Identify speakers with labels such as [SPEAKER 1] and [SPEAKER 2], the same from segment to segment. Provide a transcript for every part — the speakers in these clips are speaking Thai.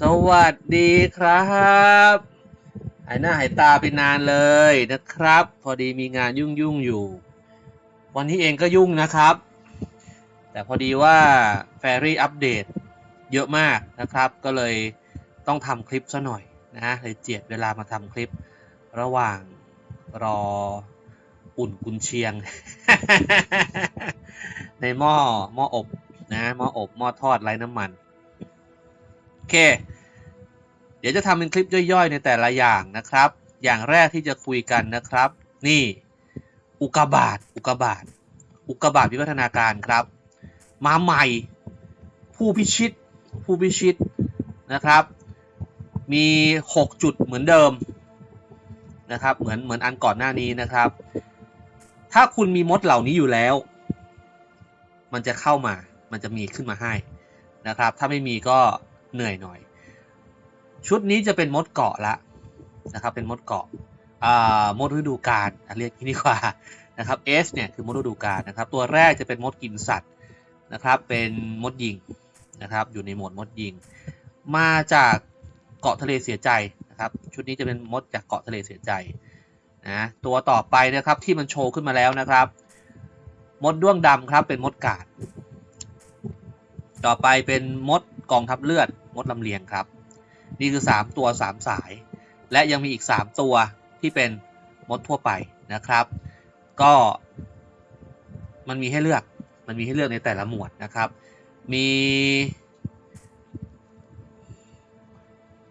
[SPEAKER 1] สวัสดีครับหายหน้าหายตาไปนานเลยนะครับ พอดีมีงานยุ่งยุ่งๆอยู่ วันนี้เองก็ยุ่งนะครับ แต่พอดีว่าแฟรี่อัปเดตเยอะมากนะครับ ก็เลยต้องทำคลิปซะหน่อยนะเลยเจียดเวลามาทำคลิประหว่างรออุ่นกุนเชียง ในหม้อหม้ออบนะหม้ออบหม้อทอดไร้น้ำมัน โอเค เดี๋ยวจะทำเป็นคลิปย่อยๆ ในแต่ละอย่างนะครับ อย่างแรกที่จะคุยกันนะครับ นี่ อุกบาตอุกบาตอุกบาตวิวัฒนาการครับ มาใหม่ ผู้พิชิต ผู้พิชิตนะครับ มี 6 จุดเหมือนเดิมนะครับ เหมือนเหมือนอันก่อนหน้านี้นะครับ ถ้าคุณมีมดเหล่านี้อยู่แล้ว มันจะเข้ามา มันจะมีขึ้นมาให้นะครับ ถ้าไม่มีก็ เหนื่อยหน่อย ชุดนี้จะเป็นมดเกาะละนะครับ เป็นมดเกาะมดฤดูกาลเรียกงี้ดีกว่านะครับ S เนี่ยคือมดฤดูกาลนะครับ ตัวแรกจะเป็นมดกินสัตว์นะครับ เป็นมดยิงนะครับ อยู่ในโหมดมดยิง มาจากเกาะทะเลเสียใจนะครับ ชุดนี้จะเป็นมดจากเกาะทะเลเสียใจนะตัวต่อไปนะครับที่มันโชว์ขึ้นมาแล้วนะครับ มดด้วงดำครับเป็นมดกาดต่อไปเป็นมดกองทัพเลือด มดลำเลียงครับ นี่คือ 3 ตัว 3 สาย และยังมีอีก 3 ตัวที่เป็นมดทั่วไปนะครับ ก็มันมีให้เลือกมันมีให้เลือกในแต่ละหมวดนะครับ มี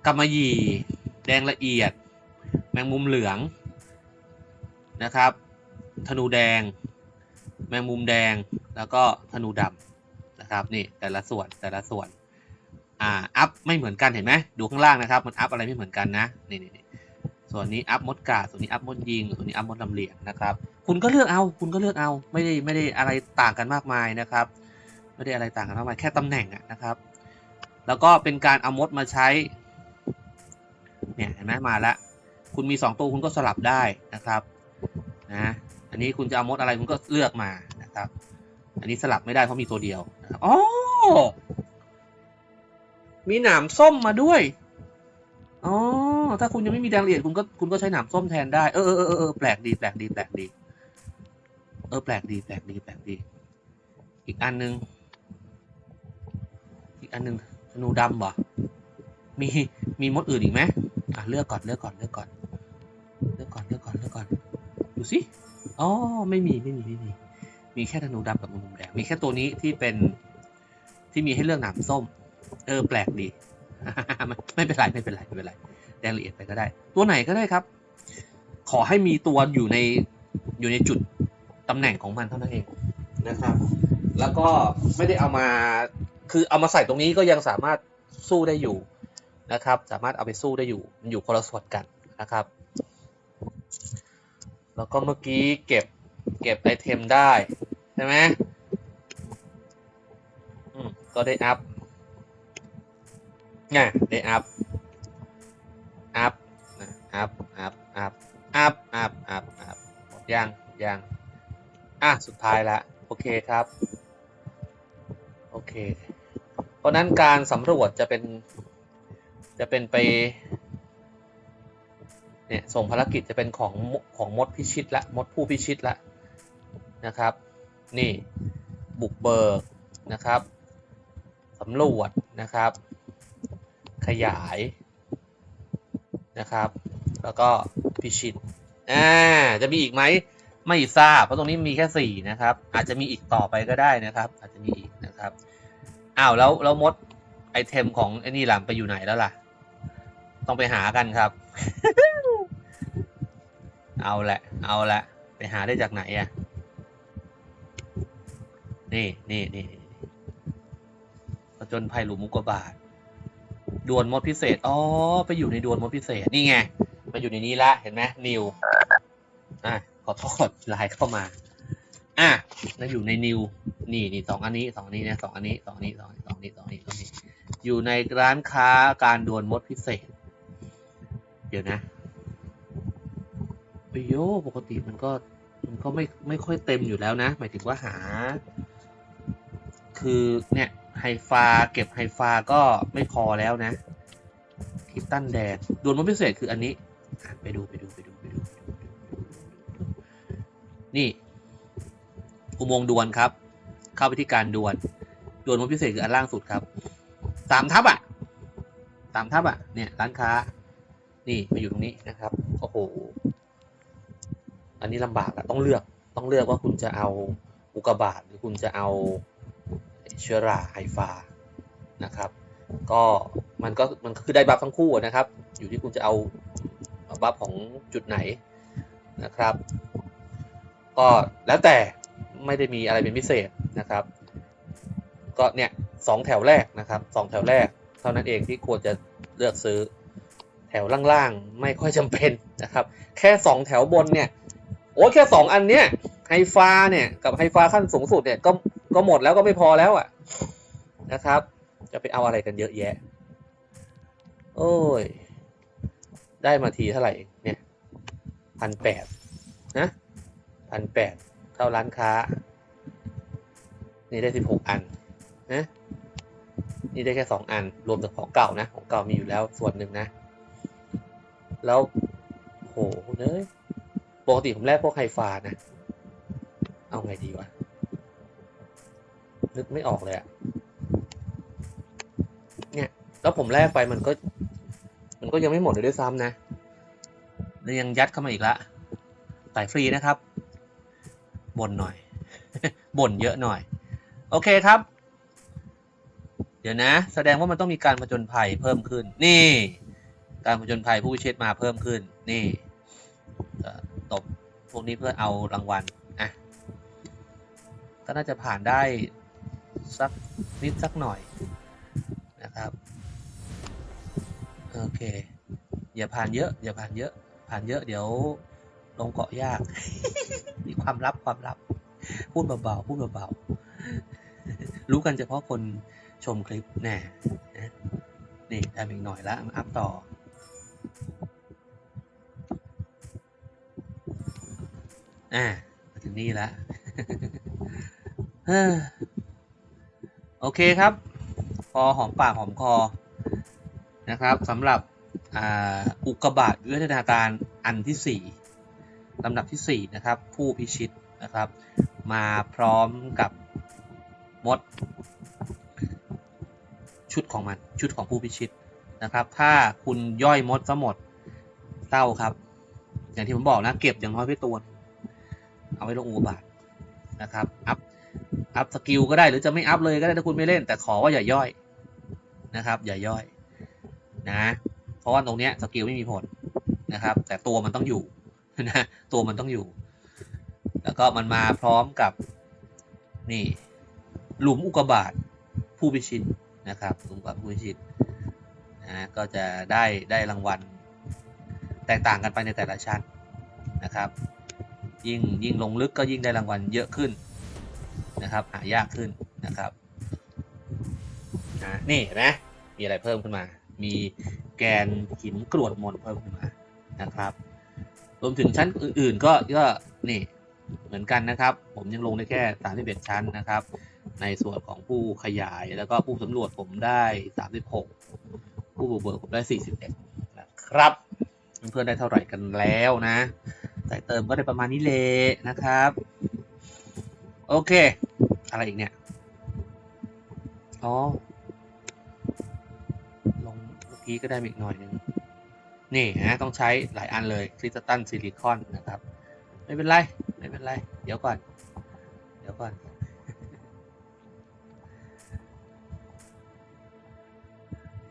[SPEAKER 1] กำมะหยี่แดงละเอียด แมงมุมเหลืองนะครับธนูแดง แมงมุมแดงแล้วก็ธนูดำนะครับนี่แต่ละส่วนแต่ละส่วน อ่าอัพไม่เหมือนกันเห็นไหมดูข้างล่างนะครับ มันอัพอะไรไม่เหมือนกันนะนี่นี่นี่ส่วนนี้อัพมดกาส่วนนี้อัพมดยิง ส่วนนี้อัพมดลำเลียงนะครับ คุณก็เลือกเอาคุณก็เลือกเอาไม่ได้ไม่ได้อะไรต่างกันมากมายนะครับ ไม่ได้อะไรต่างกันมากมายแค่ตำแหน่งอะนะครับ แล้วก็เป็นการเอามดมาใช้เนี่ยเห็นไหมมาแล้วคุณมี 2 ตัวคุณก็สลับได้นะครับนะอันนี้คุณจะเอามดอะไรคุณก็เลือกมานะครับ อันนี้สลับไม่ได้เพราะมีตัวเดียวอ๋อ มีหนามส้มมาด้วย อ๋อ ถ้าคุณยังไม่มีแดงละเอียดคุณก็คุณก็ใช้หนามส้มแทนได้ เออเออเออเออแปลกดีแปลกดีแปลกดี เออแปลกดีแปลกดีแปลกดี อีกอันนึง อีกอันนึงธนูดำเหรอ มีมีมดอื่นอีกไหมอะเลือกก่อนเลือกก่อนเลือกก่อน เลือกก่อนเลือกก่อนเลือกก่อน ดูสิ อ๋อไม่มีไม่มีไม่มี มีแค่ธนูดำกับมุมแดง มีแค่ตัวนี้ที่เป็นที่มีให้เลือกหนามส้ม เออแปลกดีไม่ไม่เป็นไรไม่เป็นไรไม่เป็นไรแดงละเอียดไปก็ได้ ตัวไหนก็ได้ครับ ขอให้มีตัวอยู่ในอยู่ในจุดตำแหน่งของมันเท่านั้นเองนะครับ แล้วก็ไม่ได้เอามาคือเอามาใส่ตรงนี้ก็ยังสามารถสู้ได้อยู่นะครับ สามารถเอาไปสู้ได้อยู่มันอยู่คนละส่วนกันนะครับ แล้วก็เมื่อกี้เก็บเก็บไอเทมได้ใช่ไหมอืมก็ได้อัพ น่ะได้อัพ อัพนะอัพ อัพ อัพ อัพ อัพ อัพ อัพหมดยังยัง อะ สุดท้ายละ โอเคครับ โอเค เพราะนั้นการสำรวจจะเป็น จะเป็นไป เนี่ย ส่งภารกิจจะเป็นของของมดพิชิตละ มดผู้พิชิตละนะครับ นี่บุกเบิกนะครับสำรวจนะครับ ขยายนะครับ แล้วก็พิชิตอ่าจะมีอีกไหมไม่ทราบเพราะตรงนี้มีแค่สี่นะครับ อาจจะมีอีกต่อไปก็ได้นะครับ อาจจะมีอีกนะครับอ้าวแล้วแล้วมดไอเทมของไอ้นี่หลังไปอยู่ไหนแล้วล่ะ ต้องไปหากันครับ เอาแหละ เอาละ ไปหาได้จากไหนอะนี่นี่นี่ผจญภัยหลุมมุกบาท ดวลมดพิเศษ อ๋อ ไปอยู่ในดวลมดพิเศษ นี่ไง มาอยู่ในนี้ละ เห็นไหมนิว อะ ขอโทษไลน์เข้ามา อะแล้วอยู่ในนิว นี่นี่สองอันนี้สองอันนี้นะสองอันนี้สองอันนี้สองอันนี้สองอันนี้สองอันนี้สองอันนี้ อยู่ในร้านค้าการดวลมดพิเศษ เดี๋ยวนะเอ้ยโยปกติมันก็มันก็ไม่ไม่ค่อยเต็มอยู่แล้วนะ หมายถึงว่าหา คือเนี่ย ไฮฟาเก็บไฮฟาก็ไม่พอแล้วนะทิตันแดงดวลมดพิเศษคืออันนี้ไปดูไปดูไปดูไปดู นี่ อุโมงค์ดวลครับ เข้าไปที่การดวลดวลมดพิเศษคืออันล่างสุดครับสามทับอะสามทับอะเนี่ยร้านค้า นี่มาอยู่ตรงนี้นะครับโอ้โหอันนี้ลำบากอะต้องเลือกต้องเลือกว่าคุณจะเอาอุกบาตหรือคุณจะเอา เชื้อราไฮฟานะครับก็มันก็มันคือได้บัฟทั้งคู่นะครับ อยู่ที่คุณจะเอาบัฟของจุดไหนนะครับ ก็แล้วแต่ไม่ได้มีอะไรเป็นพิเศษนะครับ ก็เนี่ยสองแถวแรกนะครับสองแถวแรก เท่านั้นเองที่ควรจะเลือกซื้อแถวล่างๆ ไม่ค่อยจำเป็นนะครับ แค่สองแถวบนเนี่ยโอ้แค่สองอันเนี้ยไฮฟ้าเนี่ยกับไฮฟ้าขั้นสูงสุดเนี่ยก็ ก็หมดแล้วก็ไม่พอแล้วอะนะครับ จะไปเอาอะไรกันเยอะแยะ โอ้ย ได้มาทีเท่าไหร่เนี่ยพันแปดนะพันแปดเท่าร้านค้า นี่ได้สิบหกอันนะนี่ได้แค่สองอัน รวมจากของเก่านะ ของเก่ามีอยู่แล้วส่วนหนึ่งนะ แล้วโหเนยปกติผมแลกพวกไฮฟานะ เอาไงดีวะ นึกไม่ออกเลยอะเนี่ย แล้วผมแลกไปมันก็ มันก็ยังไม่หมดเลยด้วยซ้ำนะแล้วยังยัดเข้ามาอีกละสายฟรีนะครับบ่นหน่อยบ่นเยอะหน่อย โอเคครับ เดี๋ยวนะ แสดงว่ามันต้องมีการผจญภัยเพิ่มขึ้น นี่ การผจญภัยผู้เชษมาเพิ่มขึ้น นี่ตบพวกนี้เพื่อเอารางวัลอะก็น่าจะผ่านได้ สักนิดสักหน่อยนะครับโอเค อย่าผ่านเยอะ อย่าผ่านเยอะ ผ่านเยอะเดี๋ยวลงเกาะยากมีความลับความลับ พูดเบาๆพูดเบาๆรู้กันเฉพาะคนชมคลิปแน่นะนี่ทำอีกหน่อยละอัพต่ออ่ามาถึงนี่ละ โอเคครับ พอหอมปากหอมคอนะครับสำหรับอุกกาบาตวิวัฒนาการอันที่ 4ลำดับที่ 4 นะครับ ผู้พิชิตนะครับ มาพร้อมกับมด ชุดของมันชุดของผู้พิชิตนะครับ ถ้าคุณย่อยมดซะหมดเศร้าครับ อย่างที่ผมบอกนะ เก็บอย่างน้อยไว้ตัวหนึ่งเอาไว้ลงอุกกาบาตนะครับ อัพ อัพสกิลก็ได้หรือจะไม่อัพเลยก็ได้ถ้าคุณไม่เล่น แต่ขอว่าอย่าย่อยนะครับ อย่าย่อยนะ เพราะว่าตรงเนี้ยสกิลไม่มีผลนะครับ แต่ตัวมันต้องอยู่นะตัวมันต้องอยู่ แล้วก็มันมาพร้อมกับนี่ หลุมอุกบาตผู้พิชิตนะครับหลุมอุกบาตผู้พิชิตนะก็จะได้ได้รางวัล แตกต่างกันไปในแต่ละชั้นนะครับ ยิ่งยิ่งลงลึกก็ยิ่งได้รางวัลเยอะขึ้น นะครับหายากขึ้นนะครับนะนี่เห็นไหมมีอะไรเพิ่มขึ้นมา มีแกนหินกรวดมนต์เพิ่มขึ้นมานะครับ รวมถึงชั้นอื่นๆก็ก็นี่เหมือนกันนะครับ ผมยังลงได้แค่31ชั้นนะครับ ในส่วนของผู้ขยายแล้วก็ผู้สำรวจผมได้ 36 ผู้บุกเบิกผมได้ 41 นะครับ เพื่อนๆได้เท่าไหร่กันแล้วนะใส่เติมก็ได้ประมาณนี้เลยนะครับ โอเค อะไรอีกเนี่ย อ๋อ ลงเมื่อกี้ก็ได้อีกหน่อยหนึง นี่นะต้องใช้หลายอันเลยคริสตัลซิลิคอนนะครับ ไม่เป็นไร ไม่เป็นไร เดี๋ยวก่อน เดี๋ยวก่อน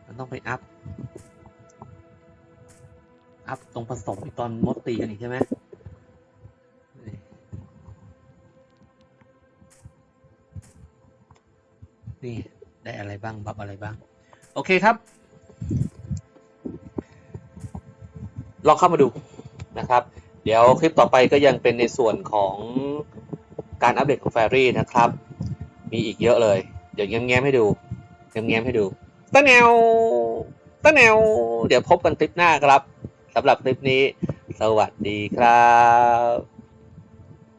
[SPEAKER 1] มันต้องไปอัพ อัพตรงผสมตอนมดตีกันอีกใช่ไหม นี่ได้อะไรบ้างบัฟอะไรบ้าง โอเคครับ ลองเข้ามาดูนะครับ เดี๋ยวคลิปต่อไปก็ยังเป็นในส่วนของการอัปเดตของแฟรี่นะครับ มีอีกเยอะเลย เดี๋ยวแง้มๆให้ดูแง้มๆให้ดูตะแนวตะแนว เดี๋ยวพบกันคลิปหน้าครับสำหรับคลิปนี้ สวัสดีครับ